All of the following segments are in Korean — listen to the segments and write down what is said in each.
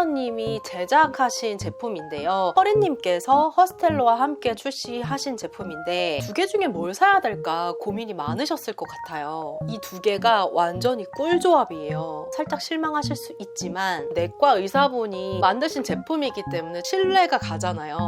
후니언님이 제작하신 제품인데요. 허리님께서 허스텔러와 함께 출시하신 제품인데 두 개 중에 뭘 사야 될까 고민이 많으셨을 것 같아요. 이 두 개가 완전히 꿀조합이에요. 살짝 실망하실 수 있지만 내과 의사분이 만드신 제품이기 때문에 신뢰가 가잖아요.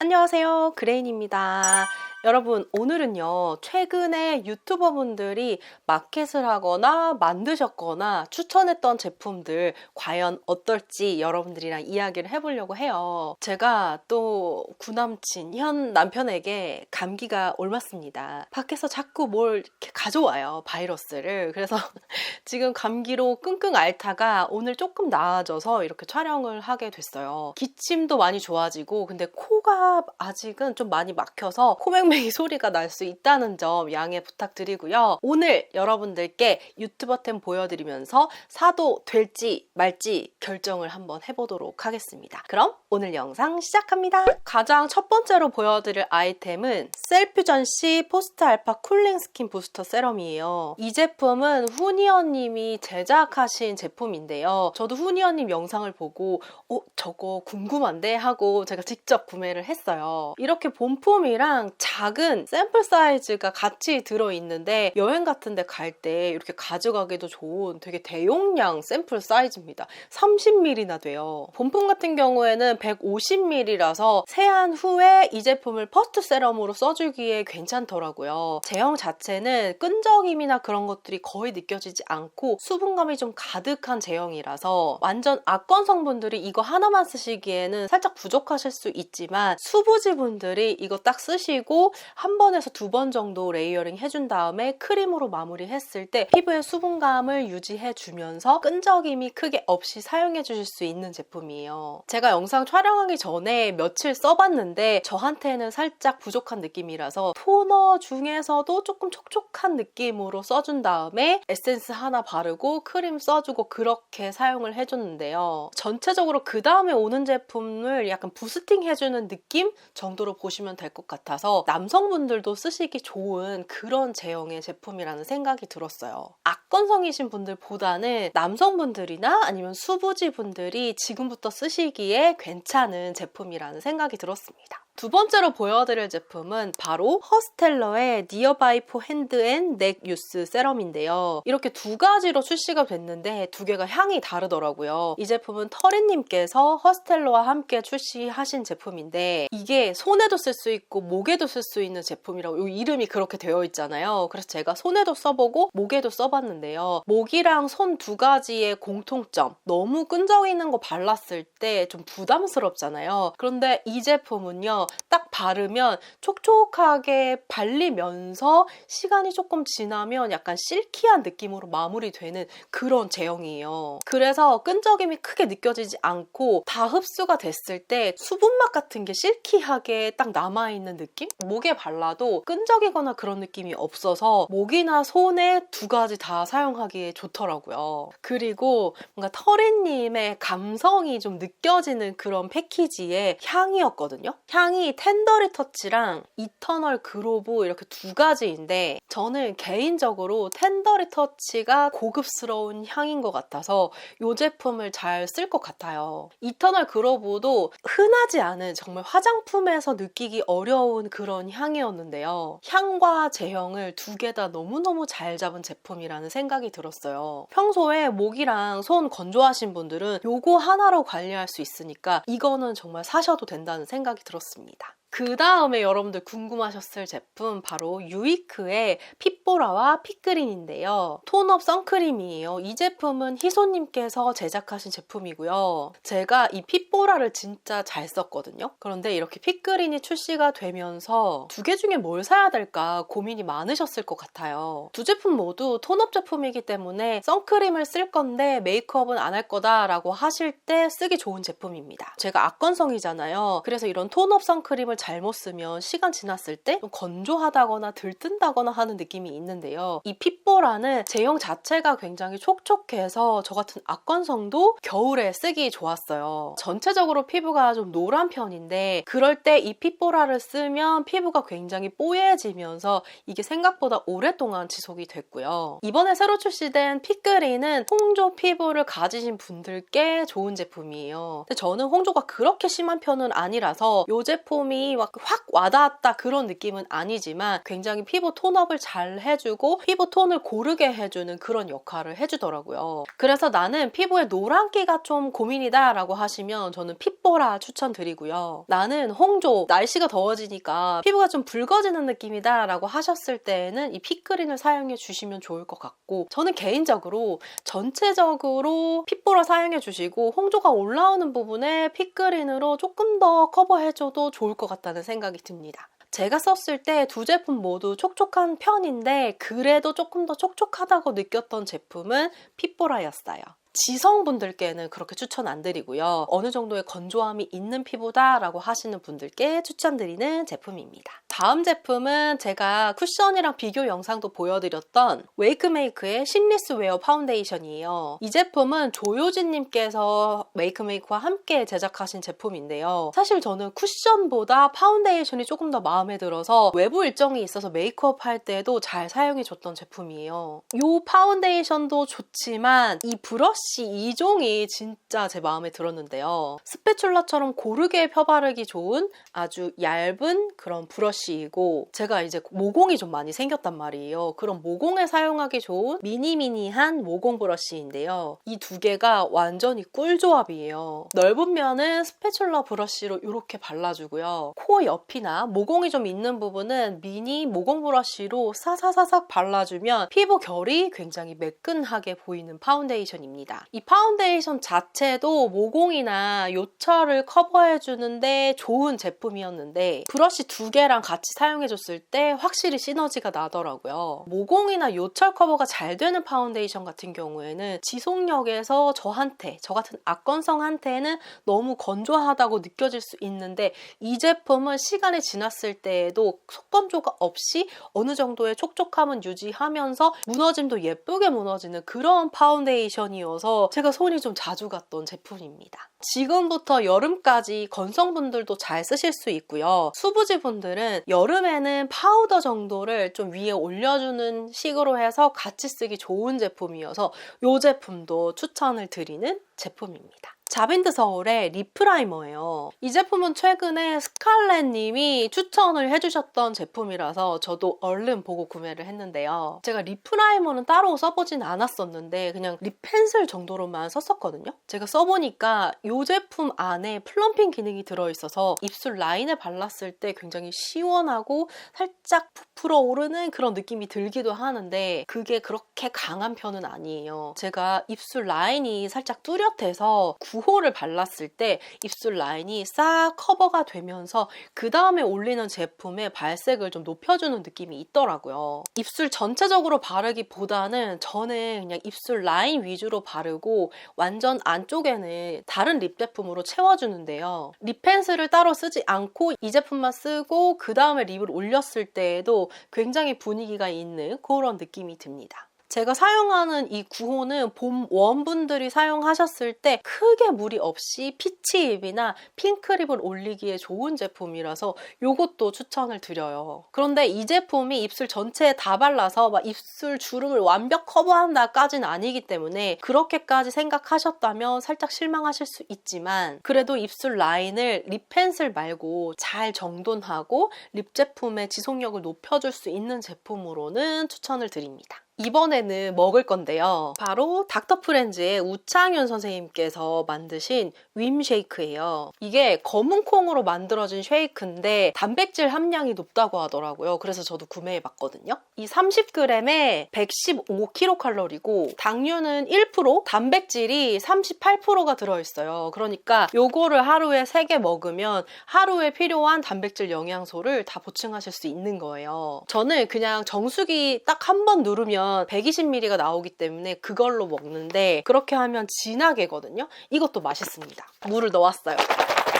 안녕하세요. 그레인입니다. 여러분, 오늘은요, 최근에 유튜버분들이 마켓을 하거나 만드셨거나 추천했던 제품들 과연 어떨지 여러분들이랑 이야기를 해보려고 해요. 제가 또 구남친, 현 남편에게 감기가 옮았습니다. 밖에서 자꾸 뭘 이렇게 가져와요, 바이러스를. 그래서 지금 감기로 끙끙 앓다가 오늘 조금 나아져서 이렇게 촬영을 하게 됐어요. 기침도 많이 좋아지고, 근데 코가 아직은 좀 많이 막혀서 코맹맹 이 소리가 날 수 있다는 점 양해 부탁드리고요. 오늘 여러분들께 유튜버템 보여드리면서 사도 될지 말지 결정을 한번 해보도록 하겠습니다. 그럼 오늘 영상 시작합니다. 가장 첫 번째로 보여드릴 아이템은 셀퓨전시 포스트 알파 쿨링 스킨 부스터 세럼이에요. 이 제품은 후니언님이 제작하신 제품인데요. 저도 후니언님 영상을 보고 어 저거 궁금한데 하고 제가 직접 구매를 했어요. 이렇게 본품이랑 작은 샘플 사이즈가 같이 들어있는데 여행 같은 데 갈 때 이렇게 가져가기도 좋은 되게 대용량 샘플 사이즈입니다. 30ml나 돼요. 본품 같은 경우에는 150ml라서 세안 후에 이 제품을 퍼스트 세럼으로 써주기에 괜찮더라고요. 제형 자체는 끈적임이나 그런 것들이 거의 느껴지지 않고 수분감이 좀 가득한 제형이라서 완전 악건 성분들이 이거 하나만 쓰시기에는 살짝 부족하실 수 있지만 수부지 분들이 이거 딱 쓰시고 한 번에서 두 번 정도 레이어링 해준 다음에 크림으로 마무리했을 때 피부의 수분감을 유지해주면서 끈적임이 크게 없이 사용해 주실 수 있는 제품이에요. 제가 영상 촬영하기 전에 며칠 써봤는데 저한테는 살짝 부족한 느낌이라서 토너 중에서도 조금 촉촉한 느낌으로 써준 다음에 에센스 하나 바르고 크림 써주고 그렇게 사용을 해줬는데요. 전체적으로 그 다음에 오는 제품을 약간 부스팅 해주는 느낌 정도로 보시면 될 것 같아서 남 성분들도 쓰시기 좋은 그런 제형의 제품이라는 생각이 들었어요. 악건성이신 분들보다는 남성분들이나 아니면 수부지 분들이 지금부터 쓰시기에 괜찮은 제품이라는 생각이 들었습니다. 두 번째로 보여드릴 제품은 바로 허스텔러의 니어바이 포 핸드 앤 넥 유스 세럼인데요. 이렇게 두 가지로 출시가 됐는데 두 개가 향이 다르더라고요. 이 제품은 터리님께서 허스텔러와 함께 출시하신 제품인데 이게 손에도 쓸 수 있고 목에도 쓸 수 있는 제품이라고 이 이름이 그렇게 되어 있잖아요. 그래서 제가 손에도 써보고 목에도 써봤는데요. 목이랑 손 두 가지의 공통점 너무 끈적이는 거 발랐을 때 좀 부담스럽잖아요. 그런데 이 제품은요. 딱 바르면 촉촉하게 발리면서 시간이 조금 지나면 약간 실키한 느낌으로 마무리되는 그런 제형이에요. 그래서 끈적임이 크게 느껴지지 않고 다 흡수가 됐을 때 수분맛 같은 게 실키하게 딱 남아있는 느낌? 목에 발라도 끈적이거나 그런 느낌이 없어서 목이나 손에 두 가지 다 사용하기에 좋더라고요. 그리고 뭔가 터리님의 감성이 좀 느껴지는 그런 패키지의 향이었거든요. 향이 텐더리 터치랑 이터널 그로브 이렇게 두 가지인데 저는 개인적으로 텐더리 터치가 고급스러운 향인 것 같아서 이 제품을 잘 쓸 것 같아요. 이터널 그로브도 흔하지 않은 정말 화장품에서 느끼기 어려운 그런 향이었는데요. 향과 제형을 두 개 다 너무너무 잘 잡은 제품이라는 생각이 들었어요. 평소에 목이랑 손 건조하신 분들은 요거 하나로 관리할 수 있으니까 이거는 정말 사셔도 된다는 생각이 들었습니다. 있습니다. 그 다음에 여러분들 궁금하셨을 제품 바로 유이크의 핏보라와 핏그린인데요. 톤업 선크림이에요. 이 제품은 희소님께서 제작하신 제품이고요. 제가 이 핏보라를 진짜 잘 썼거든요. 그런데 이렇게 핏그린이 출시가 되면서 두 개 중에 뭘 사야 될까 고민이 많으셨을 것 같아요. 두 제품 모두 톤업 제품이기 때문에 선크림을 쓸 건데 메이크업은 안 할 거다라고 하실 때 쓰기 좋은 제품입니다. 제가 악건성이잖아요. 그래서 이런 톤업 선크림을 잘못 쓰면 시간 지났을 때 좀 건조하다거나 들뜬다거나 하는 느낌이 있는데요. 이 핏보라는 제형 자체가 굉장히 촉촉해서 저 같은 악건성도 겨울에 쓰기 좋았어요. 전체적으로 피부가 좀 노란 편인데 그럴 때 이 핏보라를 쓰면 피부가 굉장히 뽀얘지면서 이게 생각보다 오랫동안 지속이 됐고요. 이번에 새로 출시된 핏그린은 홍조 피부를 가지신 분들께 좋은 제품이에요. 근데 저는 홍조가 그렇게 심한 편은 아니라서 이 제품이 막 확 와닿았다 그런 느낌은 아니지만 굉장히 피부 톤업을 잘 해주고 피부 톤을 고르게 해주는 그런 역할을 해주더라고요. 그래서 나는 피부에 노란기가 좀 고민이다 라고 하시면 저는 핏보라 추천드리고요. 나는 홍조 날씨가 더워지니까 피부가 좀 붉어지는 느낌이다 라고 하셨을 때에는 이 핏그린을 사용해 주시면 좋을 것 같고 저는 개인적으로 전체적으로 핏보라 사용해 주시고 홍조가 올라오는 부분에 핏그린으로 조금 더 커버해줘도 좋을 것 같다는 생각이 듭니다. 제가 썼을 때 두 제품 모두 촉촉한 편인데 그래도 조금 더 촉촉하다고 느꼈던 제품은 핏보라였어요. 지성분들께는 그렇게 추천 안 드리고요. 어느 정도의 건조함이 있는 피부다라고 하시는 분들께 추천드리는 제품입니다. 다음 제품은 제가 쿠션이랑 비교 영상도 보여드렸던 웨이크메이크의 신리스 웨어 파운데이션이에요. 이 제품은 조효진님께서 웨이크메이크와 함께 제작하신 제품인데요. 사실 저는 쿠션보다 파운데이션이 조금 더 마음에 들어서 외부 일정이 있어서 메이크업 할 때도 잘 사용해줬던 제품이에요. 이 파운데이션도 좋지만 이 브러쉬 이 종이 진짜 제 마음에 들었는데요. 스패츌라처럼 고르게 펴바르기 좋은 아주 얇은 그런 브러쉬 이고 제가 이제 모공이 좀 많이 생겼단 말이에요. 그런 모공에 사용하기 좋은 미니미니한 모공 브러쉬인데요. 이 두 개가 완전히 꿀조합이에요. 넓은 면은 스패츌라 브러쉬로 이렇게 발라주고요. 코 옆이나 모공이 좀 있는 부분은 미니 모공 브러쉬로 사사사삭 발라주면 피부 결이 굉장히 매끈하게 보이는 파운데이션입니다. 이 파운데이션 자체도 모공이나 요철을 커버해주는데 좋은 제품이었는데 브러쉬 두 개랑 같이 사용해줬을 때 확실히 시너지가 나더라고요. 모공이나 요철 커버가 잘 되는 파운데이션 같은 경우에는 지속력에서 저한테, 저 같은 악건성한테는 너무 건조하다고 느껴질 수 있는데 이 제품은 시간이 지났을 때에도 속건조가 없이 어느 정도의 촉촉함은 유지하면서 무너짐도 예쁘게 무너지는 그런 파운데이션이어서 제가 손이 좀 자주 갔던 제품입니다. 지금부터 여름까지 건성분들도 잘 쓰실 수 있고요. 수부지 분들은 여름에는 파우더 정도를 좀 위에 올려주는 식으로 해서 같이 쓰기 좋은 제품이어서 이 제품도 추천을 드리는 제품입니다. 자빈드 서울의 리프라이머예요. 이 제품은 최근에 스칼렛님이 추천을 해주셨던 제품이라서 저도 얼른 보고 구매를 했는데요. 제가 리프라이머는 따로 써보진 않았었는데 그냥 립 펜슬 정도로만 썼었거든요. 제가 써보니까 이 제품 안에 플럼핑 기능이 들어있어서 입술 라인에 발랐을 때 굉장히 시원하고 살짝 부풀어 오르는 그런 느낌이 들기도 하는데 그게 그렇게 강한 편은 아니에요. 제가 입술 라인이 살짝 뚜렷해서 9호를 발랐을 때 입술 라인이 싹 커버가 되면서 그 다음에 올리는 제품의 발색을 좀 높여주는 느낌이 있더라고요. 입술 전체적으로 바르기보다는 저는 그냥 입술 라인 위주로 바르고 완전 안쪽에는 다른 립 제품으로 채워주는데요. 립 펜슬을 따로 쓰지 않고 이 제품만 쓰고 그 다음에 립을 올렸을 때에도 굉장히 분위기가 있는 그런 느낌이 듭니다. 제가 사용하는 이 9호는 봄 원분들이 사용하셨을 때 크게 무리 없이 피치 립이나 핑크립을 올리기에 좋은 제품이라서 이것도 추천을 드려요. 그런데 이 제품이 입술 전체에 다 발라서 막 입술 주름을 완벽 커버한다까지는 아니기 때문에 그렇게까지 생각하셨다면 살짝 실망하실 수 있지만 그래도 입술 라인을 립 펜슬 말고 잘 정돈하고 립 제품의 지속력을 높여줄 수 있는 제품으로는 추천을 드립니다. 이번에는 먹을 건데요. 바로 닥터 프렌즈의 우창윤 선생님께서 만드신 윈 쉐이크예요. 이게 검은 콩으로 만들어진 쉐이크인데 단백질 함량이 높다고 하더라고요. 그래서 저도 구매해 봤거든요. 이 30g에 115kcal이고 당류는 1%, 단백질이 38%가 들어 있어요. 그러니까 요거를 하루에 3개 먹으면 하루에 필요한 단백질 영양소를 다 보충하실 수 있는 거예요. 저는 그냥 정수기 딱 한 번 누르면 보면 120ml가 나오기 때문에 그걸로 먹는데 그렇게 하면 진하게거든요. 이것도 맛있습니다. 물을 넣었어요.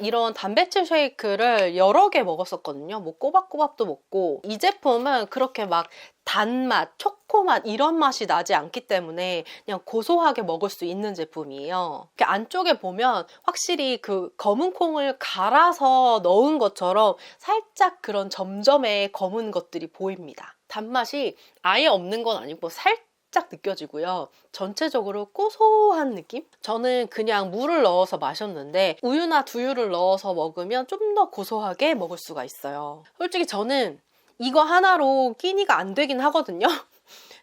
이런 단백질 쉐이크를 여러 개 먹었었거든요. 뭐 꼬박꼬박도 먹고 이 제품은 그렇게 막 단맛, 초코맛 이런 맛이 나지 않기 때문에 그냥 고소하게 먹을 수 있는 제품이에요. 이렇게 안쪽에 보면 확실히 그 검은 콩을 갈아서 넣은 것처럼 살짝 그런 점점의 검은 것들이 보입니다. 단맛이 아예 없는 건 아니고 살짝 느껴지고요. 전체적으로 고소한 느낌? 저는 그냥 물을 넣어서 마셨는데 우유나 두유를 넣어서 먹으면 좀 더 고소하게 먹을 수가 있어요. 솔직히 저는 이거 하나로 끼니가 안 되긴 하거든요.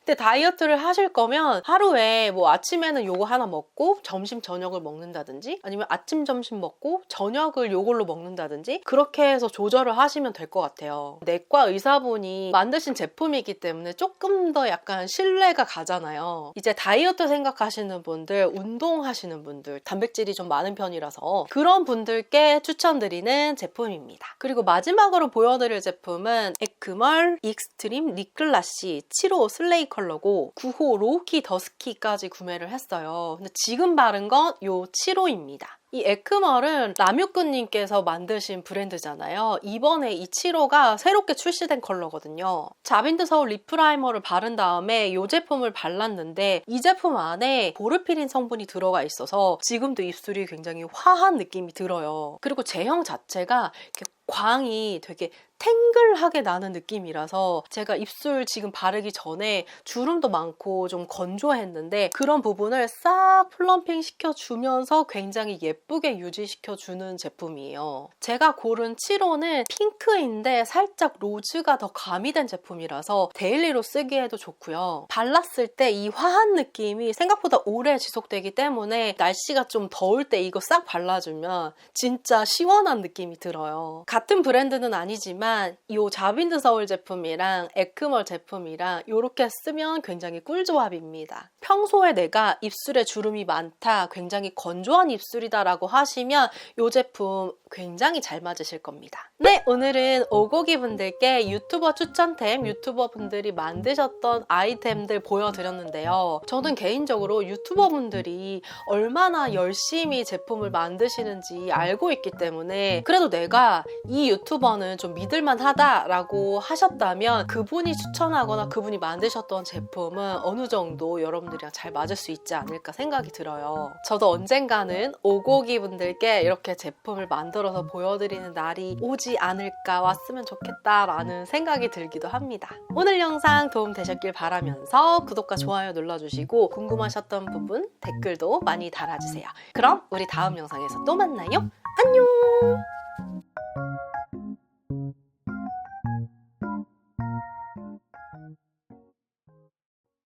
근데 다이어트를 하실 거면 하루에 뭐 아침에는 요거 하나 먹고 점심 저녁을 먹는다든지 아니면 아침 점심 먹고 저녁을 요걸로 먹는다든지 그렇게 해서 조절을 하시면 될 것 같아요. 내과 의사분이 만드신 제품이기 때문에 조금 더 약간 신뢰가 가잖아요. 이제 다이어트 생각하시는 분들, 운동하시는 분들, 단백질이 좀 많은 편이라서 그런 분들께 추천드리는 제품입니다. 그리고 마지막으로 보여드릴 제품은 에크멀 익스트림 리클라시 7호 슬레이 컬러고 9호 로우키 더스키까지 구매를 했어요. 근데 지금 바른 건 요 7호입니다. 이 에크멀은 라뮤꾼님께서 만드신 브랜드잖아요. 이번에 이 7호가 새롭게 출시된 컬러거든요. 자빈드 서울 리프라이머를 바른 다음에 이 제품을 발랐는데 이 제품 안에 보르피린 성분이 들어가 있어서 지금도 입술이 굉장히 화한 느낌이 들어요. 그리고 제형 자체가 이렇게 광이 되게 탱글하게 나는 느낌이라서 제가 입술 지금 바르기 전에 주름도 많고 좀 건조했는데 그런 부분을 싹 플럼핑 시켜주면서 굉장히 예 쁘게 유지시켜주는 제품이에요. 제가 고른 7호는 핑크인데 살짝 로즈가 더 가미된 제품이라서 데일리로 쓰기에도 좋고요. 발랐을 때 이 화한 느낌이 생각보다 오래 지속되기 때문에 날씨가 좀 더울 때 이거 싹 발라주면 진짜 시원한 느낌이 들어요. 같은 브랜드는 아니지만 이 자빈드 서울 제품이랑 에크멀 제품이랑 이렇게 쓰면 굉장히 꿀조합입니다. 평소에 내가 입술에 주름이 많다, 굉장히 건조한 입술이다 라고 하시면 이 제품 굉장히 잘 맞으실 겁니다. 네, 오늘은 오고기 분들께 유튜버 추천템, 유튜버 분들이 만드셨던 아이템들 보여드렸는데요. 저는 개인적으로 유튜버 분들이 얼마나 열심히 제품을 만드시는지 알고 있기 때문에 그래도 내가 이 유튜버는 좀 믿을만 하다라고 하셨다면 그분이 추천하거나 그분이 만드셨던 제품은 어느 정도 여러분들이랑 잘 맞을 수 있지 않을까 생각이 들어요. 저도 언젠가는 오고기 분들께 이렇게 제품을 만들어서 보여드리는 날이 오지 않을까 왔으면 좋겠다라는 생각이 들기도 합니다. 오늘 영상 도움 되셨길 바라면서 구독과 좋아요 눌러주시고 궁금하셨던 부분 댓글도 많이 달아주세요. 그럼 우리 다음 영상에서 또 만나요. 안녕!